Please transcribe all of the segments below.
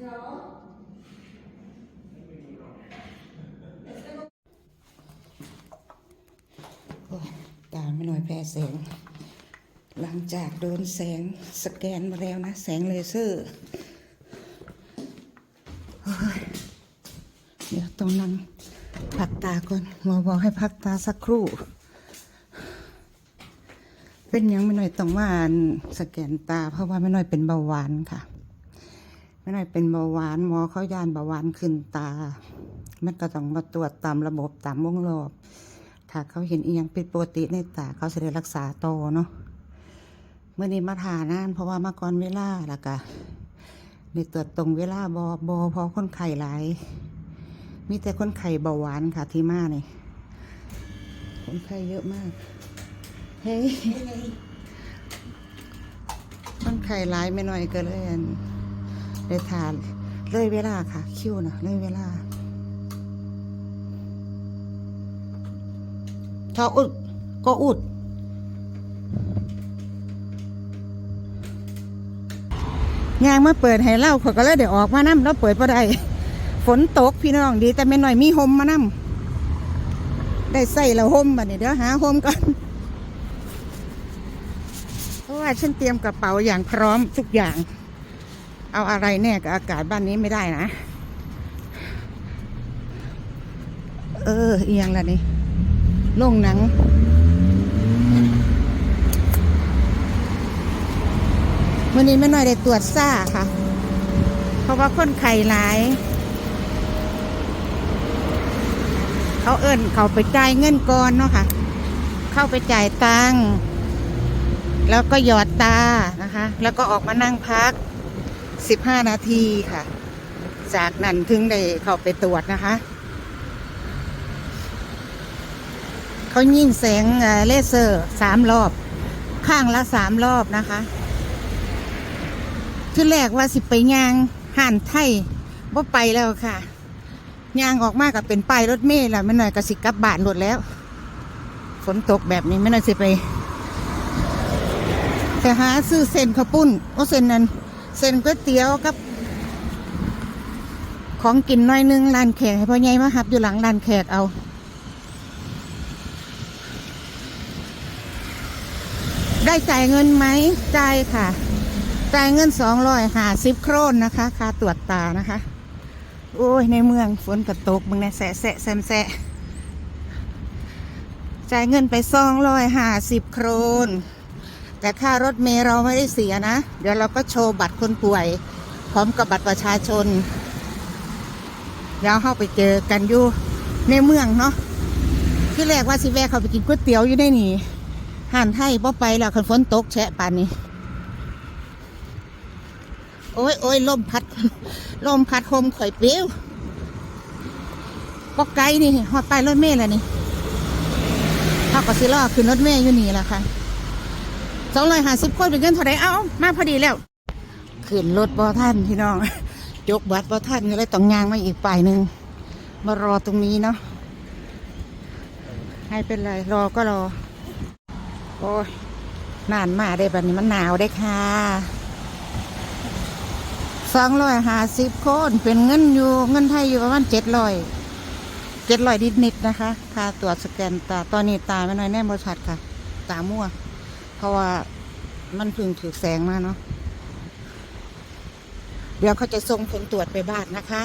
โอ้ยตาไม่น้อยแพ้แสง หลังจากโดนแสงสแกนมาแล้วนะ แสงเลเซอร์เดี๋ยวตรงนั้นพักตาก่อนหมอบอกให้พักตาสักครู่ เป็นยังไม่น้อยต้องว่านสแกนตา เพราะว่าไม่น้อยเป็นเบาหวานค่ะ ไม่น้อยเป็นเบาหวานหมอเขายานเบาหวานขึ้นตา มันก็ต้องมาตรวจตามระบบตามวงรอบ ถ้าเขาเห็นอีหยังผิดปกติในตาเขาจะได้รักษาต่อเนาะเมื่อนี้มาทานานเพราะว่ามาก่อนเวลาแล้วก็ในตรวจตรงเวลาบอบอพอคนไข้หลายมีแต่คนไข้เบาหวานค่ะที่มาเนี่ยคนไข้เยอะมาก เฮ้ยคนไข้หลายไม่น้อยก็เลย อั่นได้ทานเลยเวลาค่ะ คิวนะเลยเวลาถ้าอุดก็อุดยางมาเปิดให้เล่าเขาก็เลยเดี๋ยวออกมานั่แล้วเปิดพอได้ฝนตกพี่น้องดี แต่ไม่หน่อยมีห่มมานั่ได้ใส่แล้วหมบัดนี้เดี๋ยวหาห่มก่อนเพราะว่าฉันเตรียมกระเป๋าอย่างพร้อมทุกอย่าง เอาอะไรแน่กับอากาศบ้านนี้ไม่ได้นะ เออ เอียงละนี่โรงหนัง วันนี้ไม่น้อยได้ตรวจซ่าค่ะ เพราะว่าคนไข้หลาย เขาเอิ้นเขาไปจ่ายเงินก่อนเนาะค่ะ เข้าไปจ่ายตังค์แล้วก็หยอดตานะคะ แล้วก็ออกมานั่งพัก 15 นาทีค่ะ จากนั้นถึงได้เข้าไปตรวจนะคะ เขายิงแสงเอ่อเลเซอร์สามรอบ ข้างละสามรอบนะคะ ที่แรกว่าสิไปย่างห่านไทยว่าไปแล้วค่ะย่างออกมากับเป็นป้ายรถเมล์แล้วไม่หน่อยก็สิกลับบานรถแล้ว ฝนตกแบบนี้ไม่น่อยสิไปแต่หาซื้อเส้นข้าวปุ้นโอเส้นนั้น เส้นก๋วยเตี๋ยวกับ ของกินน้อยนึงร้านแขกให้พ่อใหญ่มาหับอยู่หลังร้านแขกเอาได้จ่ายเงินไหมจ่ายค่ะ จ่ายเงินสองร้อยห้าสิบโครนนะคะ ค่าตรวจตานะคะ โอ้ย ในเมืองฝนกระตกมึงเนี่แสะแสะแซมแสะจ่ายเงินไปสองร้อยห้าสิบโครน แต่ค่ารถเมล์เราไม่ได้เสียนะ เดี๋ยวเราก็โชว์บัตรคนป่วย พร้อมกับบัตรประชาชนเดี๋ยวเข้าไปเจอกันอยู่ในเมืองเนาะที่แรกว่าสิแวะเขาไปกินก๋วยเตี๋ยวอยู่ได้นี่ห่านไทยบ่ไปแล้วคันฝนตกแฉะปานนี้ โอ้ยโอ้ยลมพัดลมพัดโฮมข่อยเปรี้ยวปอกไกลนี่หอดไปรถเมล์แล้วนี่เท่ากับสิล่อขึ้นรถเมล์อยู่นี่แหละค่ะ สองร้อยห้าสิบคนเป็นเงินเท่าไรเอ้ามาพอดีแล้วขึ้นรถบอท่านพี่น้องยกบัตรบอท่านก็เลยต้องยางมาอีกป่ายหนึ่งมารอตรงนี้เนาะให้เป็นไรรอก็รอ โอ้ยนานมาได้แบบนี้มันหนาวได้ค่ะสองร้อยห้าสิบคนเป็นเงินอยู่เงินไทยอยู่ประมาณเจ็ดร้อยเจ็ดร้อยนิดๆนะคะค่าตรวจสแกนตาตอนนี้ตาไม่น้อยแน่บริษัทค่ะ ตามั่ว เพราะว่ามันพึ่งถือแสงมาเนาะเดี๋ยวเขาจะส่งผลตรวจไปบ้านนะคะ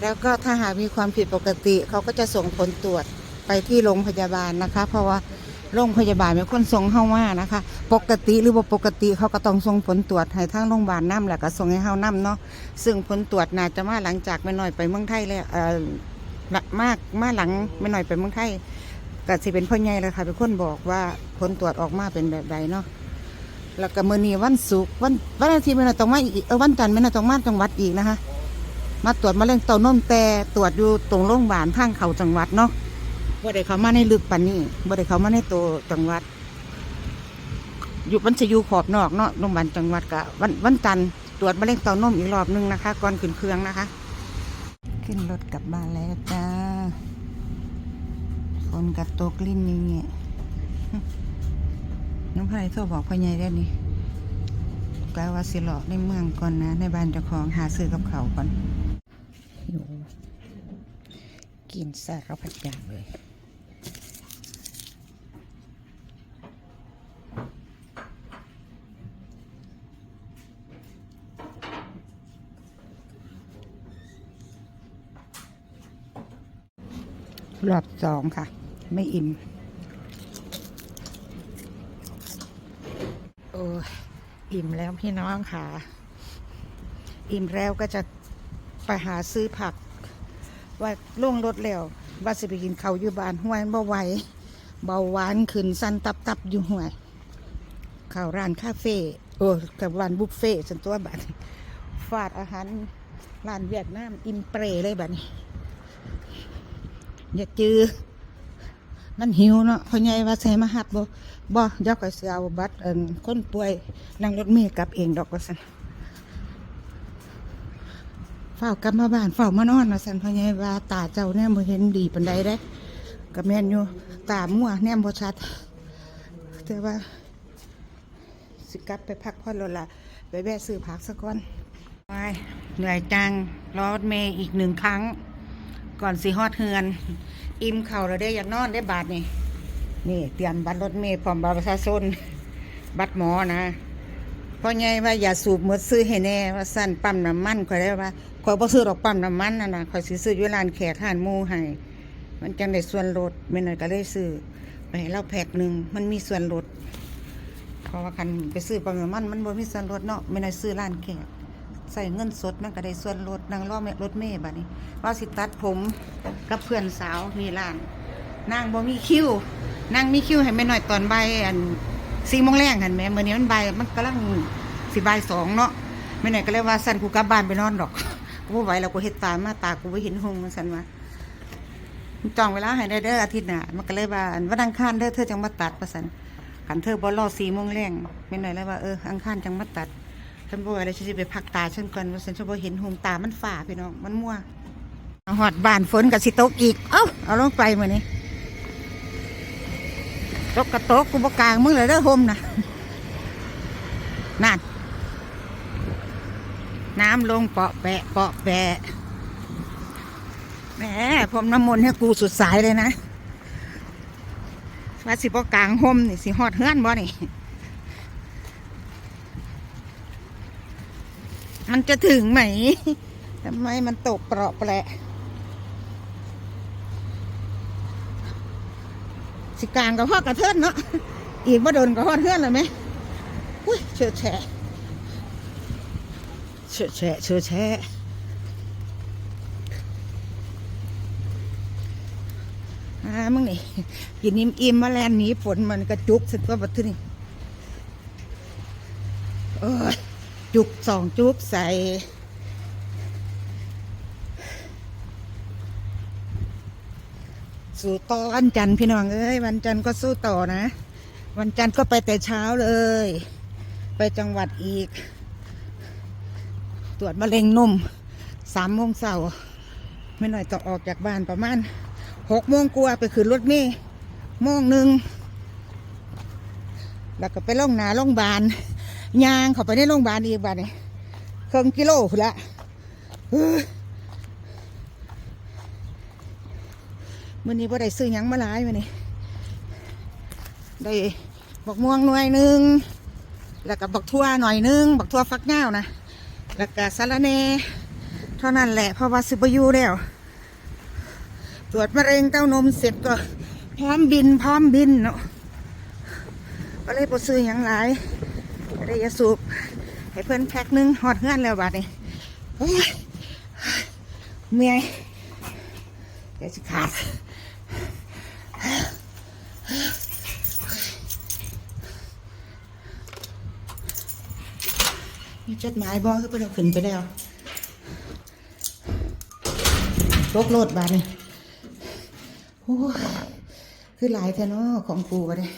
แล้วก็ถ้าหากมีความผิดปกติ เขาก็จะส่งผลตรวจไปที่โรงพยาบาลนะคะ เพราะว่าโรงพยาบาลเป็นคนส่งเข้ามานะคะ ปกติหรือว่ปกติเขาก็ต้องส่งผลตรวจให้ทางโรงพยาบาลน้ำแหละก็ส่งให้เฮาน้ำเนาะซึ่งผลตรวจน่าจะมาหลังจากไม่น้อยไปเมืองไทยแล้วเอ่อมากมาหลังไม่น้อยไปเมืองไทย ก็สิเป็นพ่อใหญ่เลยค่ะเป็นคนบอกว่าผลตรวจออกมาเป็นแบบใดเนาะแล้วก็มื้อนี้วันศุกร์วันวันอาทิตย์ไม่น้อยต้องมาอีกเออวันจันทร์ไม่น้อยต้องมาจังหวัดอีกนะคะ มาตรวจมะเร็งเต้านมแต่ตรวจอยู่ตรงโรงพยาบาลทางเขาจังหวัดเนาะบ่ได้เขามาในลึกปานนี้บ่ได้เขามาในตัวจังหวัด อยู่มันจะอยู่ขอบนอกเนาะโรงพยาบาลจังหวัดกะวันวันจันทร์ตรวจมะเร็งเต้านมอีกรอบหนึงนะคะ ก่อนขึ้นเครื่องนะคะ ขึ้นรถกลับบ้านแล้วจ้า ฝนกัดตกลิ้นนี่เนี่ยน้องไผ่โทรบอกพ่อใหญ่ได้นี่ฝกะว่าสิเลาะในเมืองก่อนนะ ในบ้านเจ้าของหาซื้อกับเขาก่อนหิวกินสารพัดอย่างเลยรอบสองค่ะ ไม่อิ่ม โอ้อิ่มแล้วพี่น้องค่ะ อิ่มแล้วก็จะไปหาซื้อผัก ว่าล่วงรถแล้ว ว่าสิไปกินเขาวอยู่บ้านห้วยบ่ไหวเบาหวานขึ้นสั้นตับตับอยู่ห้วยข้าวร้านคาเฟ่โอ้กับร้านบุฟเฟ่ต์ส่วนตัวบัดฟาดอาหารร้านเวียดนาม อิมเปรเลยบัดนี้อย่าจือ มันหิวเนาะพ่อใหญ่ว่าใส่มาหัดบ่บ่เดี๋ยวก็สิเอาบัตรเอิ้นคนป่วยนั่งรถเมล์กลับเองดอกว่าซั่นเฝ้ากลับมาบ้านเฝ้ามานอนว่าซั่นพ่อใหญ่ว่าตาเจ้าเนี่ยบ่เห็นดีปานใดเด้ก็แม่นอยู่ตามั่วแนมบ่ชัด แต่ว่า สิกลับไปพักผ่อนแล้วล่ะไปแวะซื้อผักซะก่อนไปเหนื่อยจังรอรถเมล์อีกหนึ่งครั้ง ก่อนสิฮอดเฮือน อิ่มเข่าเราได้อยากนอนได้บาทนี่นี่เตรียมบัตรรถเมล์พร้อมบัตรประชาชนบัตรหมอนะเพราะไงว่าอย่าสูบหมดซื้อให้แน่ว่าสั้นปั๊มน้ำมันคอยได้ว่าคอยบ่ซื้อดอกปั๊มน้ำมันน่ะนะคอยซื้ออยู่ร้านแขกห้านมูให้มันจังได้ส่วนลดไม่น่อยก็เลยซื้อไปให้เราแพ็กหนึ่งมันมีส่วนลดเพราะว่าคันไปซื้อปั๊มน้ำมันมันบ่มีส่วนลดเนาะไม่น่อยซื้อร้านแขก ใส่เงินสดมันก็ได้ส่วนลดนางล้อแม่รถเมย์บัดนี้ว่าสิตัดผมกับเพื่อนสาวนี่ร้านนางบ่มีคิวนางมีคิวให้แม่หน้อยตอนใบอันสี่โมงแรงหันแหม่มื้อนี้มันบ่ายมันกำลังสิบ่ายสองเนาะแม่หน้อยก็เลยว่าสั่นกูกลับบ้านไปนอนดอกกูไหวแล้วกูเฮ็ดตามมาตากูบ่เห็นหงสั่นว่าจองเวลาให้ได้เด้ออาทิตย์หน้ามันก็เลยว่าอันวันอังคารเด้อเธอจังมาตัดว่าซั่นคันเธอบ่รอ4โมงแรงแม่หน้อยเลยว่าเอออังคารจังมาตัด ฉันบอกอะไรฉันจะไปพักตาฉันก่อนว่าฉันจะบ่เห็นหงตามันฝ่าพี่น้องมันมั่วหอดบานฝนกับสิตกอีก เอ้าเอาลงไปมือนี้ตกกระตกกูบกลางมึงเลยเด้อโฮมนะนั่นน้ำลงเปาะแปะเปาะแปะแหมผมน้ำมนต์ให้กูสุดสายเลยนะว่าสิบกลางโฮมนี่สิหอดเฮือนบ่นี่ มันจะถึงไหมทำไมมันตกเปราะแปละสิกลางกับพ่อกระเทินเนาะอีกว่าโดนกับพ่อเทือนเลยไหมอุ้ยเชื่อแฉะเชื่อแฉะเชื่อแฉะอ่ามึงนี่กินอิ่มอิ่มมาแลนหนีฝนมันกระจุกสุดว่าบัดทีนี่เอ้ย จุกสองจุกใส่สู่ต่อวันจันทร์พี่น้องเอ้ยวันจันทร์ก็สู้ต่อนะ วันจันทร์ก็ไปแต่เช้าเลย ไปจังหวัดอีก ตรวจมะเร็งนุ่มสามโมงเสาร์ไม่หน่อยต้องออกจากบ้านประมาณหกโมงกว่าไปขึ้นรถเมล์โมงหนึ่งแล้วก็ไปล่องนาล่องบาน ยางเข้าไปในโรงพยาบาลอีกบ้านนี่ครึ่องกิโลพุ่นละเมื่อนี้พ่ได้ซื้อยังมาหลายมื่อนี้ได้บักม่วงหน่วยหนึ่งแล้วก็บักทั่วหน่อยหนึงบักทั่วฟักเง่านะแล้วก็สาระแน่เท่านั้นแหละเพราะว่าสิบอยูแล้วตรวจมะเร็งเต้านมเสร็จก็พร้อมบินพร้อมบินเนาะก็เลยปซื้อยังหลาย ได้ยาสูบให้เพื่อนแพ็คหนึงหอดเงื่อนแล้วบาดนี้โอ้ยเมียเดี๋ยวจะขาดมีจดหมายบอกคือเพื่อนเอาขึ้นไปแล้วตกโลดบาดนี้โอ้คือหลายแท้เนาะของกูบาดนี้นี่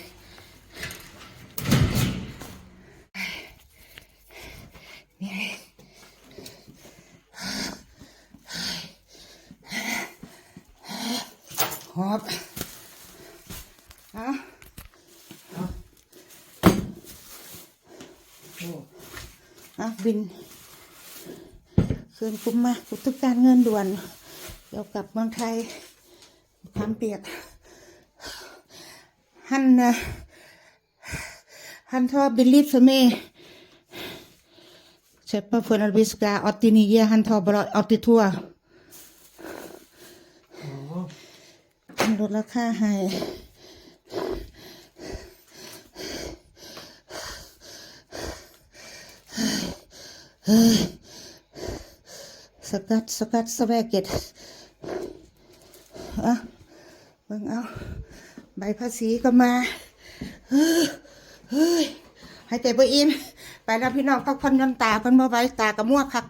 หอบเอาเอาโอ้บิน คืนคุ้มมากุตุกการเงินด่วนเกี่ยวกับเมืองไทยทำเปียกหันนะหันทอบิลิฟเม Siapa pun habis ke oti ni dia hantar berat oti tua. ลดราคาให้เฮ้ยสกัดสกัดสแวกเก็ตอะเบิ่งเอา ใบภาษีก็มา เฮ้ยเฮ้ยหายใจบ่อิ่มไปแล้วพี่น้องพักผ่อนน้ำตาเพิ่นบ่ไหว้ตากระมัวคัก